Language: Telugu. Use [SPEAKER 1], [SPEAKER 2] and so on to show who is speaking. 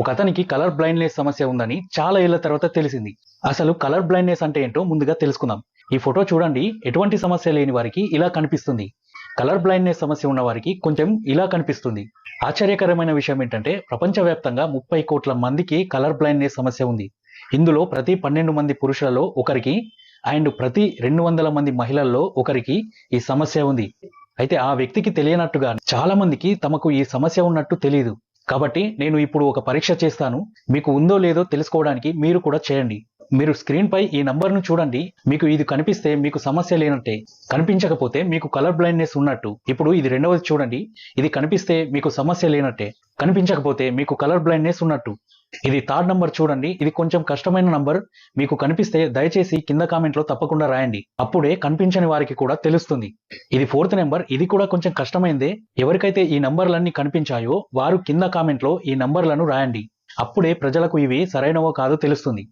[SPEAKER 1] ఒక అతనికి కలర్ బ్లైండ్నెస్ సమస్య ఉందని చాలా ఏళ్ళ తర్వాత తెలిసింది. అసలు కలర్ బ్లైండ్నెస్ అంటే ఏంటో ముందుగా తెలుసుకుందాం. ఈ ఫోటో చూడండి ఎటువంటి సమస్య లేని వారికి ఇలా కనిపిస్తుంది. కలర్ బ్లైండ్నెస్ సమస్య ఉన్న వారికి కొంచెం ఇలా కనిపిస్తుంది. ఆశ్చర్యకరమైన విషయం ఏంటంటే ప్రపంచవ్యాప్తంగా ముప్పై కోట్ల మందికి కలర్ బ్లైండ్నెస్ సమస్య ఉంది. ఇందులో ప్రతి పన్నెండు మంది పురుషులలో ఒకరికి అండ్ ప్రతి రెండు వందల మంది మహిళల్లో ఒకరికి ఈ సమస్య ఉంది. అయితే ఆ వ్యక్తికి తెలియనట్టుగా చాలా మందికి తమకు ఈ సమస్య ఉన్నట్టు తెలియదు కాబట్టి నేను ఇప్పుడు ఒక పరీక్ష చేస్తాను. మీకు ఉందో లేదో తెలుసుకోవడానికి మీరు కూడా చేయండి. మీరు స్క్రీన్ పై ఈ నంబర్ను చూడండి. మీకు ఇది కనిపిస్తే మీకు సమస్య లేనట్టే. కనిపించకపోతే మీకు కలర్ బ్లైండ్నెస్ ఉన్నట్టు. ఇప్పుడు ఇది రెండవది చూడండి. ఇది కనిపిస్తే మీకు సమస్య లేనట్టే. కనిపించకపోతే మీకు కలర్ బ్లైండ్నెస్ ఉన్నట్టు. ఇది థర్డ్ నంబర్ చూడండి. ఇది కొంచెం కష్టమైన నంబర్. మీకు కనిపిస్తే దయచేసి కింద కామెంట్లో తప్పకుండా రాయండి. అప్పుడే కనిపించని వారికి కూడా తెలుస్తుంది. ఇది ఫోర్త్ నెంబర్. ఇది కూడా కొంచెం కష్టమైందే. ఎవరికైతే ఈ నంబర్లన్నీ కనిపించాయో వారు కింద కామెంట్లో ఈ నంబర్లను రాయండి. అప్పుడే ప్రజలకు ఇవి సరైనవో కాదో తెలుస్తుంది.